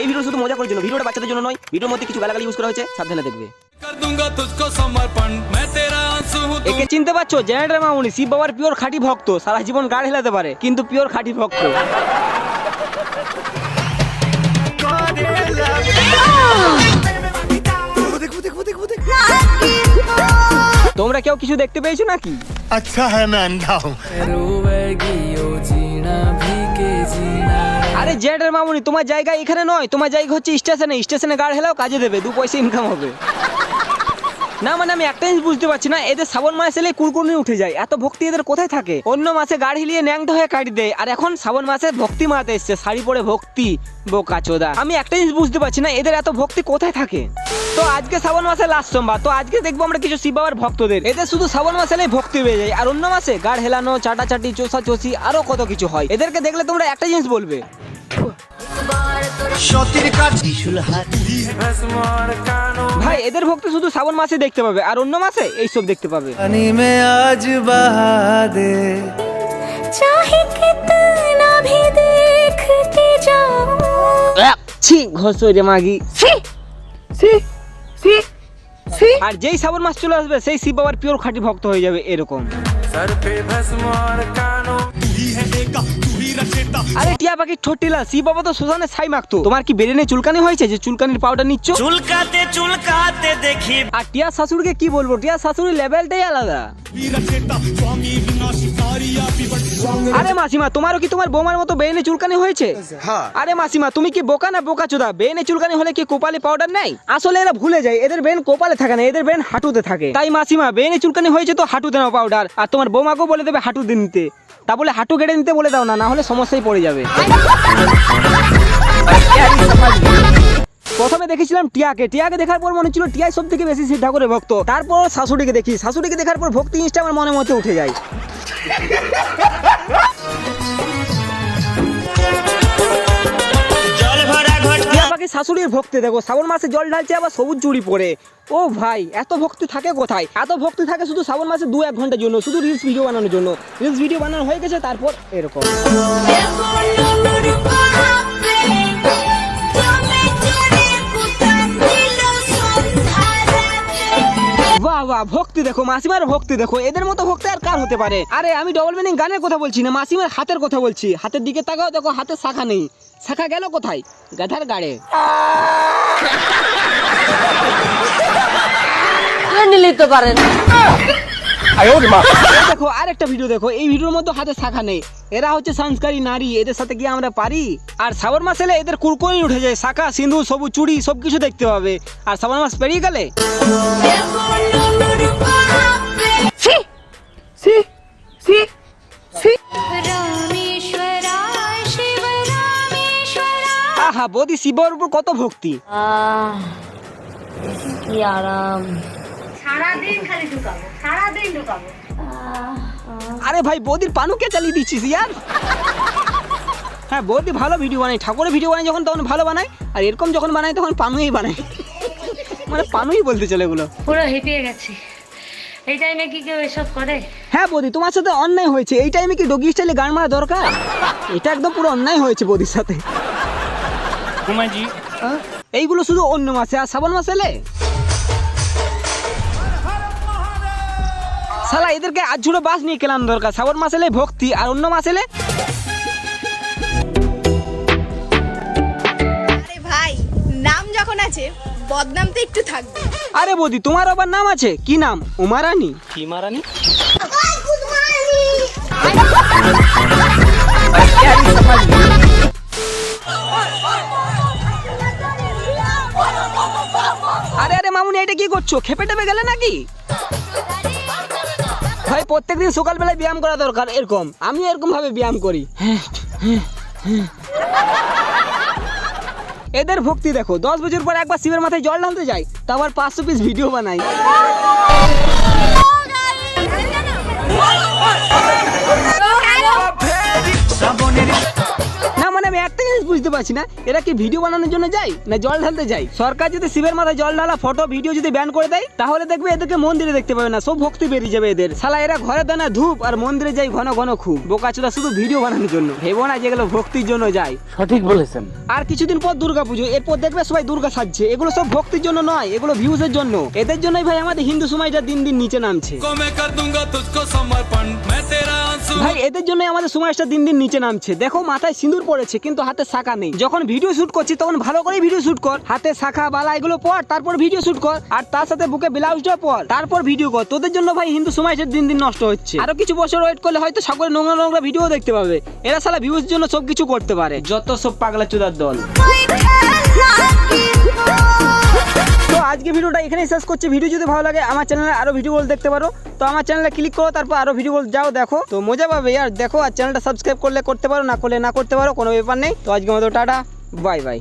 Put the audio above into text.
এই ভিডিও শুধু মজা করার জন্য ভিডিওটা বাচ্চাদের জন্য নয় ভিডিওর মধ্যে কিছু গালাগালি ইউজ করা হয়েছে সাবধানে দেখবে। একে চিনতে পারছ? জেনারেটর মামুনি শিব বাবার পিওর খাঁটি ভক্ত সারা জীবন গাড় হেলাতে পারে কিন্তু পিওর খাঁটি ভক্ত। তোমরা কেউ কিছু দেখতে পেয়েছ নাকি? अच्छा है मैं अंधा हूँ আরে জেনারেটর মামুনি তোমার জায়গা এখানে নয় তোমার জায়গা হচ্ছে স্টেশনে স্টেশনে গাড় হেলাও কাজে দেবে দু পয়সা ইনকাম হবে না মানে আমি একটা জিনিস বুঝতে পারছি না এদের শ্রাবণ মাস এলে কুরকুরনি উঠে যায় এত ভক্তি এদের কোথায় থাকে? অন্য মাসে গাড়ি হিলিয়ে ন্যাংটা হয়ে কাটি দেয় আর এখন শ্রাবণ মাসে ভক্তি মারাতে এসছে শাড়ি পরে ভক্তি বোকা চোদা। আমি একটা জিনিস বুঝতে পারছি না এদের এত ভক্তি কোথায় থাকে? তো আজকে শ্রাবণ মাসে লাস্ট সোমবার তো আজকে দেখব আমরা কিছু শিব বাবার ভক্তদের। এদের শুধু শ্রাবণ মাসে এলেই ভক্তি হয়ে যায় আর অন্য মাসে গাড় হেলানো চাটাচাটি চোষা চষি আরও কত কিছু হয়। এদেরকে দেখলে তোমরা একটা জিনিস বলবে। সতীর কাজ হাত ভাই এদের ভক্ত শুধু শ্রাবণ মাসে দেখতে পাবে আর অন্য মাসে এইসব দেখতে পাবে। আজ বাহাদে। চাহে কিতনা ভি দেখতে যাও। ছি ঘসরে মাগি। ছি। ছি ছি আর যেই শ্রাবণ মাস চলে আসবে সেই শিব বাবার পিওর খাঁটি ভক্ত হয়ে যাবে এরকম। সর পে ভস্ম আর কানো। আরে টিয়া পাখি ঠোঁটিলা শিব বাবা তো সুজানে ছাই মাখতো। তোমার কি বেরেনে চুলকানি হয়েছে যে চুলকানির পাউডার নিচ্ছ? চুলকাতে চুলকাতে দেখি। আর টিয়া শাশুড়িকে কি বলব? টিয়া শাশুড়ির লেভেলটাই আলাদা। আরে মাসিমা তোমারও কি তোমার বৌমার মতো বেনে চুলকানি হয়েছে? আরে মাসিমা তুমি কি বোকা না বোকা চোদা? বেনে চুলকানি হলে কি কোপালে পাউডার নেই? আসলে এরা ভুলে যায় এদের বেন কোপালে থাকে না এদের বেন হাঁটুতে থাকে। তাই মাসিমা বেনে চুলকানি হয়েছে তো হাঁটুতে নাও পাউডার আর তোমার বৌমাকেও বলে দেবে হাঁটুতে নিতে। তা বলে হাঁটু কেটে নিতে বলে দাও না না হলে সমস্যায় পড়ে যাবে। প্রথমে দেখেছিলাম টিয়াকে। টিয়াকে দেখার পর মনে হচ্ছিল টিয়াই সব থেকে বেশি শিব ঠাকুরের ভক্ত। তারপর শাশুড়িকে দেখি। শাশুড়িকে দেখার পর ভক্তি জিনিসটা আমার মনে মতো উঠে যায়। শাশুড়ির ভক্তি, দেখো, শ্রাবণ মাসে জল ঢালছে, আবার সবুজ চুড়ি পরে। ও ভাই, এত ভক্তি থাকে কোথায়? এত ভক্তি থাকে শুধু শ্রাবণ মাসে দু এক ঘণ্টার জন্য, শুধু রিলস ভিডিও বানানোর জন্য। রিলস ভিডিও বানানো হয়ে গেছে, তারপর এরকম। ভক্তি দেখো মাসিমার ভক্তি দেখো এদের মতো ভক্তি আর কার হতে পারে? আরে আমি ডবল মিনিং গানের কথা বলছি না মাসিমার হাতের কথা বলছি। হাতের দিকে তাকাও দেখো হাতে শাখা নেই। শাখা গেল কোথায়? গাধার গাড়ে। নিতে পারেন। দেখো আরেকটা ভিডিও দেখো এই ভিডিওর মধ্যে হাতে শাখা নেই। এরা হচ্ছে সংস্কারী নারী এদের সাথে গিয়ে আমরা পারি। আর শ্রাবণ মাস এলে এদের কুরকুরি উঠে যায় শাখা সিন্ধু সবুজ চুড়ি সবকিছু দেখতে পাবে আর শ্রাবণ মাস পেরিয়ে গেলে? আহা বৌদি শিবর উপর কত ভক্তি। কি আরাম। সারাদিন খালি ঢুকাবো সারাদিন ঢুকাবো। আরে ভাই বৌদির পানু কে চালিয়ে দিচ্ছিস ইয়ার হ্যাঁ বৌদি ভালো ভিডিও বানায়। ঠাকুরের ভিডিও বানায় যখন তখন ভালো বানায়। আর এরকম যখন বানায় তখন পানুই বানায়। মানে পানুই বলতে চলে এগুলো। পুরো হেঁপিয়ে গেছি। এই টাইমে কি কেউ এসব করে? হ্যাঁ বৌদি তোমার সাথে অন্যায় হয়েছে। এই টাইমে কি ডগি স্টাইলে গান মারা দরকার? এটা একদম পুরো অন্যায় হয়েছে বৌদির সাথে। এইগুলো শুধু অন্য মাসে আর শ্রাবণ মাস এলে? শালা এদেরকে আজ ঝুড়ো বাস নিয়ে কেলাম দরকার। শ্রাবণ মাস এলে ভক্তি আর অন্য মাস এলে? আরে ভাই নাম যখন আছে বদনাম তো একটু থাকবে। আরে বৌদি তোমার আবার নাম আছে? কি নাম? উমারানি? আরে আরে মামুনি এটা কি করছ? খেপে টেপে গেলে নাকি? ভাই প্রত্যেকদিন সকালবেলায় ব্যায়াম করা দরকার এরকম। আমি এরকম ভাবে ব্যায়াম করি। এদের ভক্তি দেখো। দশ বছর পর একবার শিবের মাথায় জল ঢালতে যাই, তো আবার পাঁচশো পিস ভিডিও বানাই। বুঝতে পারছি না। এরা কি ভিডিও বানানোর জন্য যায় না জল ঢালতে যায়? সরকার যদি শিবের মাথায় জল ঢালা ফটো ভিডিও যদি ব্যান করে দেয় তাহলে দেখবে এদেরকে মন্দিরে দেখতে পাবে না সব ভক্তি বেরিয়ে যাবে এদের। সালা এরা ঘরে দানা ধূপ আর মন্দিরে যায় ঘন ঘন খুব। বোকা বোকাচোদা শুধু ভিডিও বানানোর জন্য। ভেবো না যেগুলো ভক্তির জন্য যায়। সঠিক বলেছেন। আর কিছুদিন পর দুর্গা পুজো এরপর দেখবে সবাই দুর্গা সাজছে। এগুলো সব ভক্তির জন্য নয় এগুলো ভিউজ এর জন্য। এদের জন্যই ভাই আমাদের হিন্দু সমাজটা দিন দিন নিচে নামছে। ভাই এদের জন্যই আমাদের সমাজটা দিন দিন নিচে নামছে। দেখো মাথায় সিঁদুর পড়েছে কিন্তু হাতে শাখা নেই যখন ভিডিও শুট করছি তখন ভালো করে ভিডিও শুট কর হাতে শাখা বালা এগুলো পর তারপর ভিডিও শুট কর আর তার সাথে বুকে ব্লাউজটা পর তারপর ভিডিও কর তোদের জন্য ভাই হিন্দু সমাজের দিন দিন নষ্ট হচ্ছে আরও কিছু বছর ওয়েট করলে হয়তো সকলে নোংরা নোংরা ভিডিও দেখতে পাবে এরা সালা ভিউজ জন্য সব কিছু করতে পারে যত সব পাগলা চুদার দল তো আজকে ভিডিওটা এখানেই শেষ করছি। ভিডিও যদি ভালো লাগে আমার চ্যানেলে আরও ভিডিওগুলো দেখতে পারো। তো আমার চ্যানেলে ক্লিক করো, তারপর আরও ভিডিওগুলো যাও দেখো। তো মজা পাবে আর দেখো, আর চ্যানেলটা সাবস্ক্রাইব করলে করতে পারো, না করলে না করতে পারো, কোনো ব্যাপার নেই। তো আজকে মতো টাটা বাই বাই